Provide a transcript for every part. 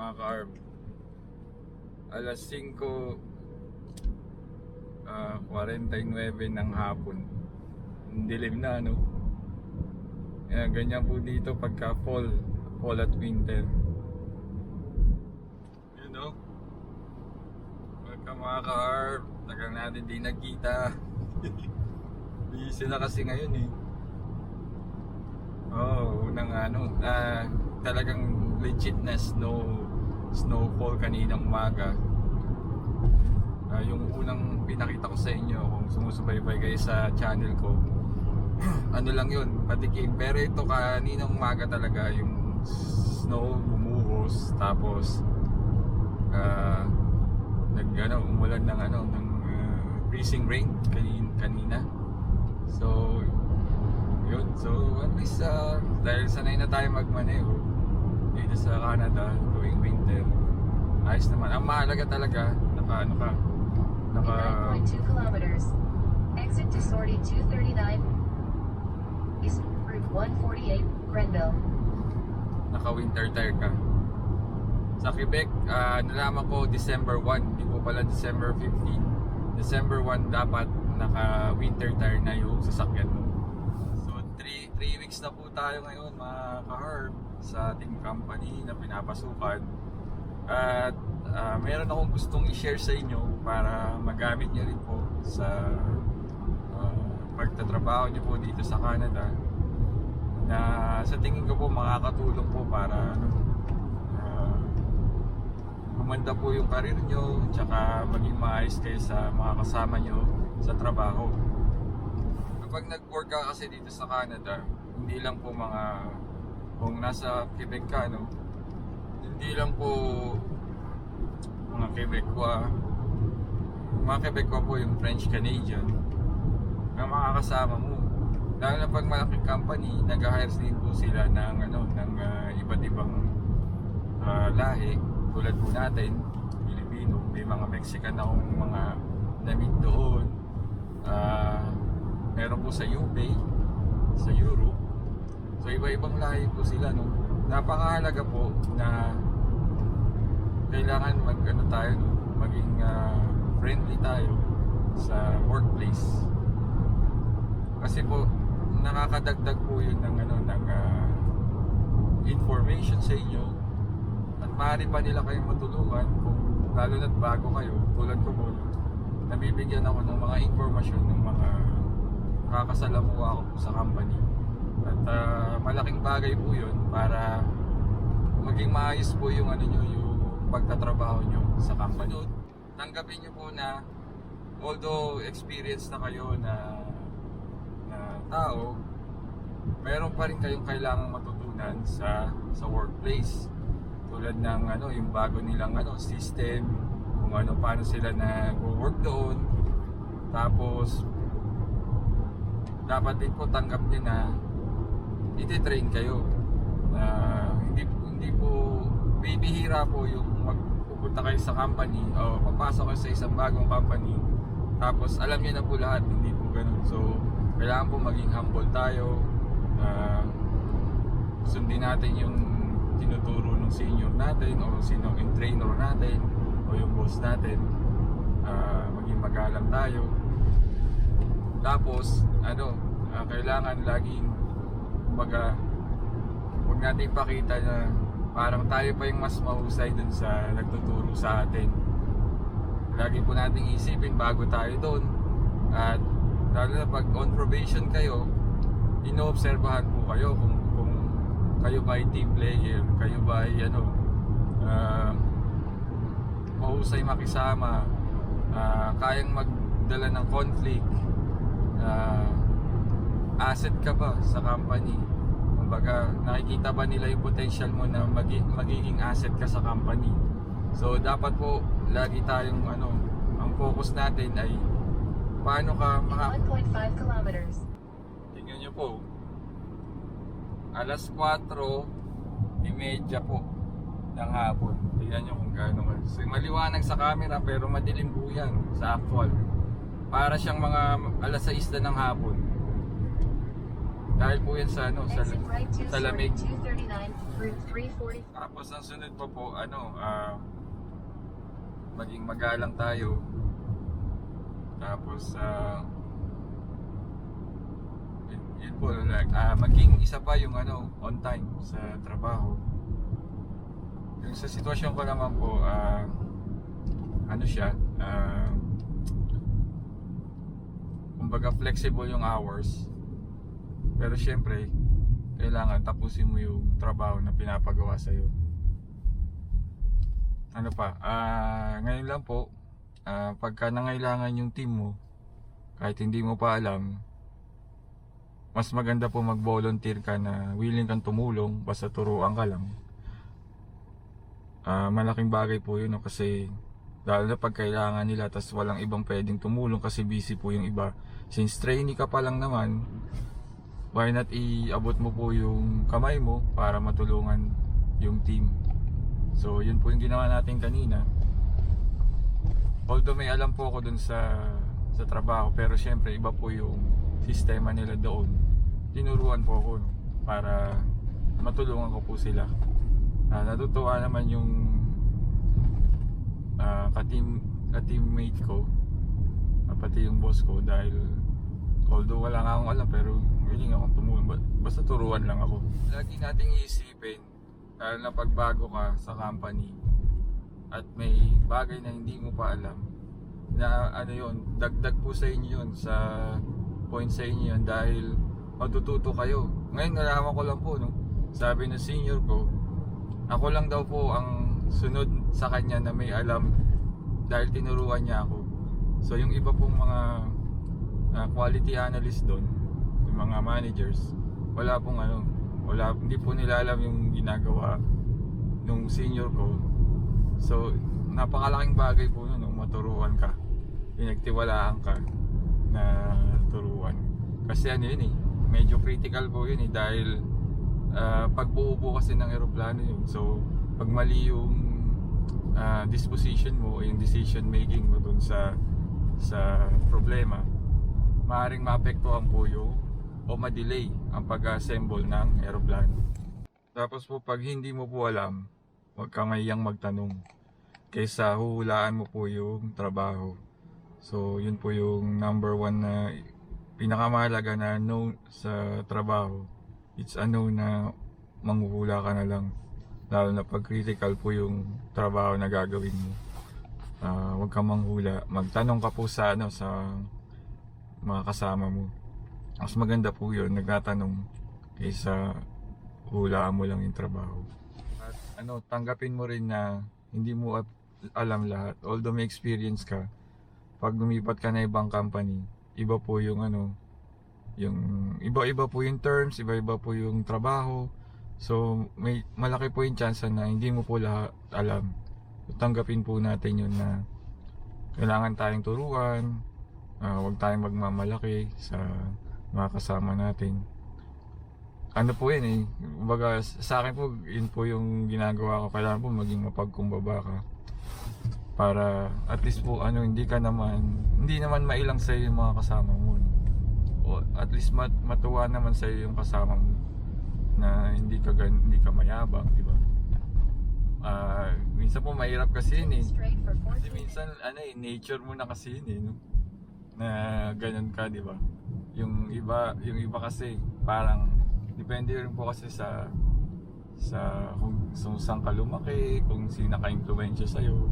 mga ka-arb. Alas 5 ah 49 ng hapon. Dilim na ano. Kaya ganyan po dito pagka fall, fall at winter. You know? Welcome mga ka-arb. Tagal natin di nagkita. Busy na kasi ngayon eh. Oh, unang ano, ah, talagang legit na snow snowfall kaninang umaga. Ah, yung unang pinakita ko sa inyo kung sumusubaybay kayo sa channel ko. ano lang yun, patikim. Pero ito kaninang umaga talaga yung snow bumuhos tapos ah nag ano, umulan ng ano ng ah, freezing rain kanin, kanina. So yun. So, at least, uh, dahil sanay na tayo magmaneho dito sa Canada winter, ayos naman. Ang mahalaga talaga, naka, ano ka, naka, 9.2 kilometers. Exit to sortie 239. East Route 148, Grenville. naka winter tire ka. Sa Quebec, ah, nalaman ko December 1, hindi po pala December 15. December 1 dapat naka winter tire na yung sasakyan mo. So 3 3 weeks na po tayo ngayon mga ka-herb sa ating company na pinapasukan. At ah, meron akong gustong i-share sa inyo para magamit nyo rin po sa ah, pagtatrabaho nyo po dito sa Canada na sa tingin ko po makakatulong po para uh, po yung karir nyo tsaka maging maayos kayo sa mga kasama nyo sa trabaho. Kapag nag-work ka kasi dito sa Canada, hindi lang po mga kung nasa Quebec ka, no? Hindi lang po mga Quebecois mga Quebecois po yung French Canadian na makakasama mo. Lalo na pag malaking company nag-hire din po sila ng ano ng ah, iba't ibang ah, lahi. Tulad po natin Pilipino. May mga Mexican akong mga na-meet doon. Ah, meron po sa UK sa Europe. So iba-ibang lahi po sila no? Napakahalaga po na kailangan mag ano tayo maging ah, friendly tayo sa workplace. Kasi po nakakadagdag po yun ng ano ng ah, information sa inyo at maaari pa nila kayong matulungan kung lalo na't bago kayo tulad ko po nabibigyan ako ng mga informasyon ng mga kakasalamuha ko po sa company. At ah, malaking bagay po yun para maging maayos po yung ano nyo yung pagtatrabaho nyo sa company. Sunod, tanggapin nyo po na although experience na kayo na na tao, meron pa rin kayong kailangang matutunan sa sa workplace. Tulad ng ano, yung bago nilang ano system, kung ano paano sila nag-work doon. Tapos dapat din po tanggap niyo na iti-train kayo. Na hindi hindi po bibihira po yung magpupunta kayo sa company o papasok kayo sa isang bagong company tapos alam niyo na po lahat, hindi po ganun. So, kailangan po maging humble tayo. ah, sundin natin yung tinuturo ng senior natin o sino yung trainer natin o yung boss natin. Ah, maging magalang tayo. Tapos, ano, ah, kailangan laging kumbaga huwag natin ipakita na parang tayo pa yung mas mahusay dun sa nagtuturo sa atin. Lagi po nating isipin bago tayo doon. At lalo na pag on probation kayo, inoobserbahan po kayo kung, kung kayo ba ay team player, kayo ba ay ano, ah, mahusay makisama, ah, kayang magdala ng conflict, ah, asset ka ba sa company? Kumbaga, nakikita ba nila yung potential mo na magi- magiging asset ka sa company? So, dapat po, lagi tayong ano, ang focus natin ay paano ka maka... 1.5 kilometers. Tingnan nyo po. Alas 4.30 po ng hapon. Tingnan nyo kung gaano ka. So, maliwanag sa camera pero madilim po yan sa actual. Para siyang mga alas 6 na ng hapon. Dahil po yan sa ano, sa, right sa lamig. sortie 239. Route 340. Tapos ang sunod pa po, ano, ah, maging magalang tayo. Tapos, ah, yun, yun po, like, ah, maging isa pa yung ano, on time sa trabaho. Yung sa sitwasyon ko naman po, ah, ano siya, ah, kumbaga flexible yung hours. Pero syempre, kailangan tapusin mo yung trabaho na pinapagawa sa'yo. Ano pa, ah ngayon lang po, ah pagka nangailangan yung team mo, kahit hindi mo pa alam, mas maganda po mag-volunteer ka na willing kang tumulong, basta turuan ka lang. Ah malaking bagay po yun no, kasi lalo na pag kailangan nila tas walang ibang pwedeng tumulong kasi busy po yung iba. Since trainee ka pa lang naman, why not iabot mo po yung kamay mo para matulungan yung team. So, yun po yung ginawa natin kanina. Although may alam po ako dun sa sa trabaho, pero syempre iba po yung sistema nila doon. Tinuruan po ako para matulungan ko po sila. Ah, natutuwa naman yung ah, ka-team, ka-teammate ko, ah, pati yung boss ko dahil although wala nga akong alam pero. Ba- Basta turuan lang ako. Lagi nating iisipin, lalo na pagbago ka sa company at may bagay na hindi mo pa alam na ano yun, dagdag po sa inyo yun sa point sa inyo yun dahil matututo kayo. Ngayon nalaman ko lang po no, sabi ng senior ko, ako lang daw po ang sunod sa kanya na may alam dahil tinuruan niya ako. So yung iba pong mga ah, quality analyst doon, yung mga managers, wala pong ano, wala hindi po nila alam yung ginagawa nung senior ko. So napakalaking bagay po nun, no, maturuan ka. Pinagtiwalaan ka na turuan. Kasi ano yun eh, medyo critical po yun eh dahil ah, pagbuo po kasi ng eroplano yun. So pag mali yung ah, disposition mo, yung decision making mo dun sa sa problema, maaaring maapektuhan po yung o ma-delay ang pag-assemble ng aeroplano. Tapos po pag hindi mo po alam, huwag ka ngayang magtanong kaysa huhulaan mo po yung trabaho. So yun po yung number one na pinakamahalaga na no sa trabaho. It's a no na manghuhula ka na lang. Lalo na pag critical po yung trabaho na gagawin mo. Ah, huwag kang manghula. Magtanong ka po sa ano sa mga kasama mo. Mas maganda po yun, nagtatanong kaysa hulaan mo lang yung trabaho. At ano, tanggapin mo rin na hindi mo alam lahat. Although may experience ka, pag lumipat ka na ibang company, iba po yung ano, yung iba-iba po yung terms, iba-iba po yung trabaho. So, may malaki po yung chance na hindi mo po lahat alam. Tanggapin po natin yun na kailangan tayong turuan, ah, huwag tayong magmamalaki sa mga kasama natin. Ano po yun eh, kumbaga sa akin po, yun po yung ginagawa ko. Kailangan po maging mapagkumbaba ka. Para at least po ano, hindi ka naman, hindi naman mailang sa'yo yung mga kasama mo. O at least mat, matuwa naman sa'yo yung kasama mo na hindi ka gan, hindi ka mayabang, di ba? Ah, minsan po mahirap kasi yun eh. Kasi 14 minsan ano eh, nature mo na kasi yun eh, no? Na ganyan ka, di ba? Yung iba, yung iba kasi parang depende rin po kasi sa sa kung, kung saan ka lumaki, kung sino naka-impluensya sa'yo.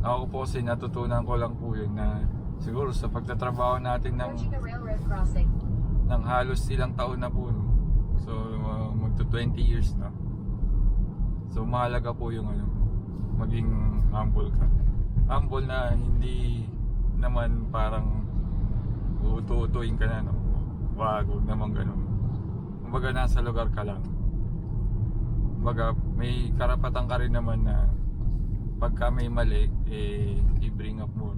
Ako po kasi natutunan ko lang po yun na siguro sa pagtatrabaho natin ng, ng halos ilang taon na po. No? So uh, magto 20 years na. So mahalaga po yung ano, maging humble ka. Humble na hindi naman parang uuto-utuin ka na no. Wag, wag naman ganun. Kumbaga nasa lugar ka lang. Kumbaga may karapatan ka rin naman na pagka may mali, eh, i-bring up mo.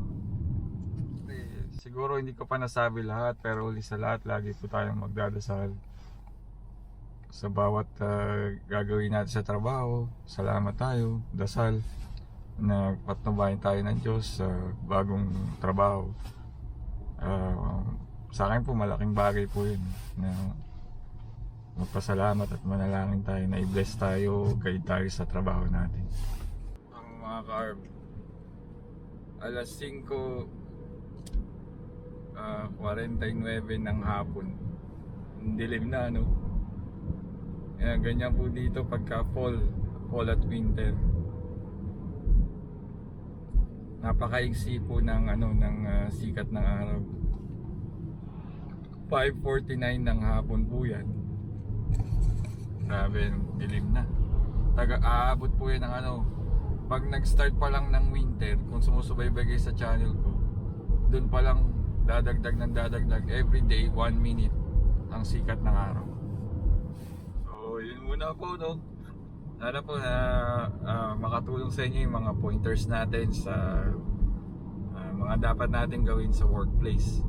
Eh, siguro hindi ko pa nasabi lahat pero uli sa lahat lagi po tayong magdadasal sa bawat ah, gagawin natin sa trabaho salamat tayo, dasal na patnubayan tayo ng Diyos sa bagong trabaho Ah, sa akin po malaking bagay po yun na magpasalamat at manalangin tayo na i-bless tayo, guide tayo sa trabaho natin. Ang mga ka-arm, alas 5 ah, 49 ng hapon. Dilim na ano. Kaya ganyan po dito pagka fall, fall at winter. Napakaigsi po ng ano ng ah, sikat ng araw. 5.49 ng hapon po yan. Grabe, dilim na. Taga aabot po yan ng ano. Pag nag-start pa lang ng winter, kung sumusubaybay kayo sa channel ko, doon pa lang dadagdag ng dadagdag every day 1 minute ang sikat ng araw. So, yun muna po, no? Sana po na ah, makatulong sa inyo yung mga pointers natin sa ah, mga dapat natin gawin sa workplace.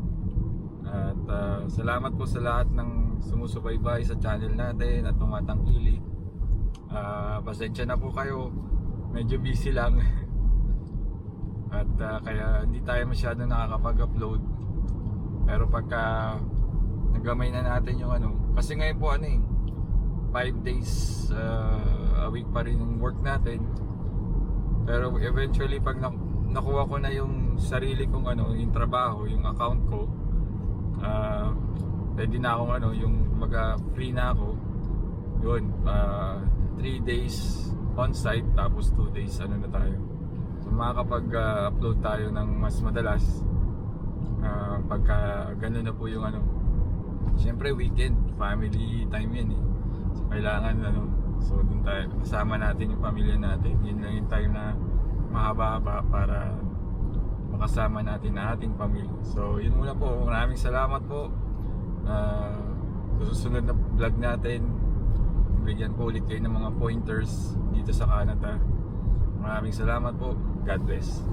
At ah, salamat po sa lahat ng sumusubaybay sa channel natin at tumatangkilik. Ah, pasensya na po kayo. Medyo busy lang. at ah, kaya hindi tayo masyado nakakapag-upload. Pero pagka nagamay na natin yung ano, kasi ngayon po ano eh, 5 days uh, a week pa rin yung work natin. Pero eventually pag na- nakuha ko na yung sarili kong ano, yung trabaho, yung account ko, ah ready na akong ano, yung maga free na ako. Yun, 3 days on site tapos 2 days ano na tayo. So makakapag-upload tayo ng mas madalas ah, pagka ganun na po yung ano. Siyempre weekend, family time yan eh. So kailangan ano, so dun tayo, kasama natin yung pamilya natin. Yun lang yung time na mahaba-haba para makasama natin ang ating pamilya. So yun muna po, maraming salamat po. Sa susunod na vlog natin, bigyan ko ulit kayo ng mga pointers dito sa Canada. Maraming salamat po. God bless.